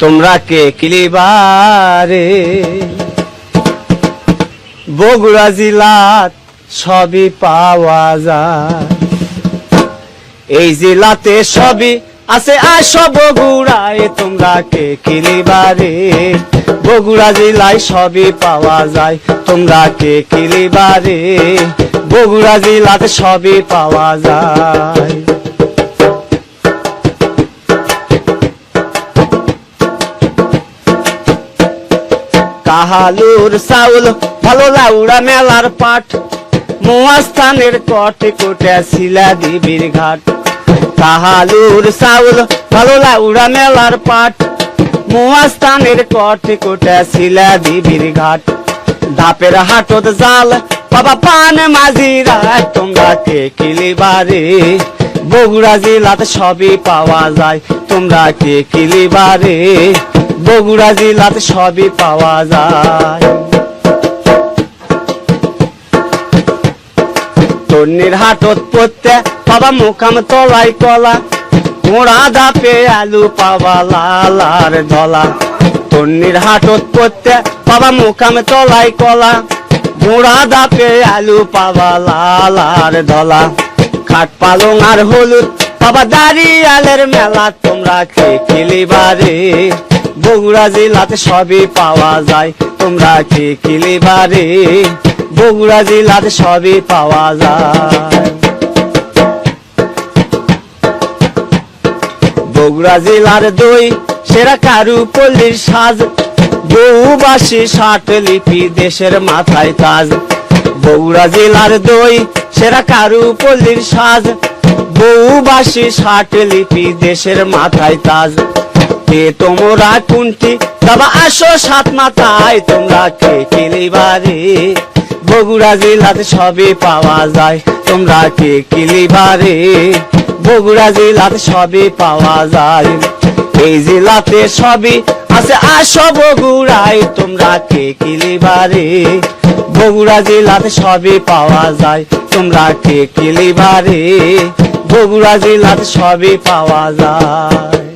তোমরা কে কিলিবারে? বগুড়া জেলাত সবই পাওয়া যায়। এই জেলাতে সবই আছে আসো বগুড়ায় তোমরা কে কিলিবারে? বগুড়া জেলায় সবই পাওয়া যায়, তোমরা কে কিলিবারে? বগুড়া জেলাতে সবই পাওয়া যায়। কাহালুর চাউল, ভালো লাউড়া মেলার পাট। মোয়াস্থানের কটে কোটে শিলা দেবীর ঘাট। কাহালুর চাউল, ভালো লাউড়া মেলার মোয়াস্থানের কটে কোটে শিলা দেবীর ঘাট। ধাপের হাটত জাল, বাবা পান মাঝিরা তোমরা কে কিলিবারে বগুড়া জেলাতে সবই পাওয়া যায়, তোমরা কে কিলিবারে বগুড়া জেলাতে সবই পাওয়া যায়। তন্নির হাটত পড়তে বাবা মুখাম তলাই কলা ঘোড়া ধাপে আলু পাবা লাল আর ধলা তন্নির হাটত পড়তে বাবা মুখাম তলাই কলা ঘোড়া ধাপে আলু পাবা লাল আর ধলা খাট পালং আর হলুদ, বাবা দাঁড়িয়ালের মেলা তোমরা কে খেলিবারে বগুড়া জেলাতে সবই পাওয়া যায়। তোমরা কে খেলিবারে বগুড়া জেলাতে সবই পাওয়া যায়। বগুড়া জেলার দই, সেরা কারু পল্লীর সাজ। বহুবাসী ষাট লিপি দেশের মাথায় তাজ। বগুড়া জেলার দই, সেরা কারু পল্লীর সাজ। বহুবাসী ষাট লিপি দেশের মাথায় তাজ। কে তোমরা কুন্তি? বাবা আসো সাত মাথায়, তোমরা কে কিলিবারে বগুড়া জেলাতে সবই পাওয়া যায়, তোমরা কে কিলিবারে বগুড়া জেলাতে সবই পাওয়া যায়, এই জেলাতে সবই আছে। আসো বগুড়ায়, তোমরা কে কিলিবারে বগুড়া জেলাতে সবই পাওয়া যায়, তোমরা কে কিলিবারে বগুড়া জেলাতে সবই পাওয়া যায়।